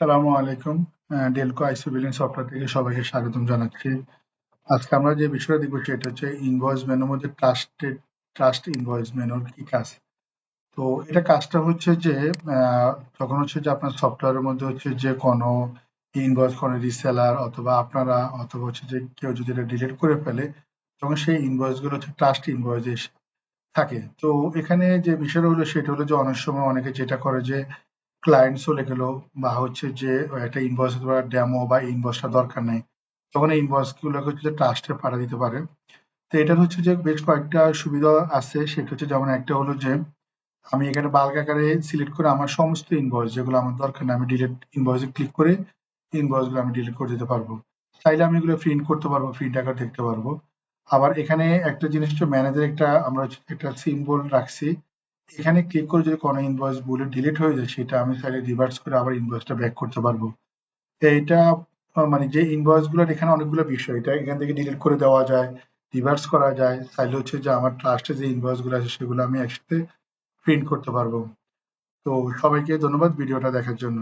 সালামু আলাইকুম ডেলকো আইসি billing software থেকে সবাইকে স্বাগতম জানাচ্ছি। আজকে আমরা যে বিষয়টা দেখব সেটা হচ্ছে ইনভয়েস মেনুর মধ্যে ট্রাস্টেড ট্রাস্ট ইনভয়েস মেনুর কি কাজ? তো এটা কাজটা হচ্ছে যে যখন হচ্ছে যে আপনার সফটওয়্যারের মধ্যে হচ্ছে যে কোনো ইনভয়েস কোনো রিসেলার অথবা আপনারা অথবা হচ্ছে যে কেউ যদি এটা ডিলিট করে ফেলে, তখন সেই ইনভয়েসগুলো হচ্ছে ট্রাস্ট ইনভয়েস থাকে। তো এখানে যে বিষয়টা হলো সেটা হলো যে অনেক সময় অনেকে যেটা করে যে ক্লায়েন্ট চলে গেল বা হচ্ছে যে একটা ইনভয়েস অথবা ডেমো বা ইনভয়েসটা দরকার নেই, তখন এই ইনভয়েসগুলোকে হচ্ছে ট্রাস্টে পাঠা দিতে পারে। তো এটার হচ্ছে যে বেশ কয়েকটা সুবিধা আছে, সেটা হচ্ছে যেমন একটা হলো যে, আমি এখানে বাল্ক আকারে সিলেক্ট করে আমার সমস্ত ইনভয়েস যেগুলো আমার দরকার নেই, আমি ডিলিট ইনভয়েসে ক্লিক করে ইনভয়েসগুলো আমি ডিলিট করে দিতে পারব। চাইলে আমি এগুলো প্রিন্ট করতে পারব প্রিন্ট আকার দেখতে পারব। আবার এখানে একটা জিনিস হচ্ছে ম্যানেজার একটা, আমরা একটা সিম্বল রাখছি এখানে ক্লিক করে যদি কোনো ইনভয়েস বলে ডিলিট হয়ে যায়, সেটা আমি চাইলে রিভার্স করে আবার ইনভয়েসটা ব্যাক করতে পারব। এইটা মানে যে ইনভয়েসগুলোর এখানে অনেকগুলো বিষয়, এটা এখান থেকে ডিলিট করে দেওয়া যায় রিভার্স করা যায়। চাইলে হচ্ছে যে আমার ট্রাস্টে যে ইনভয়েসগুলো আছে, সেগুলো আমি একসাথে প্রিন্ট করতে পারব। তো সবাইকে ধন্যবাদ ভিডিওটা দেখার জন্য।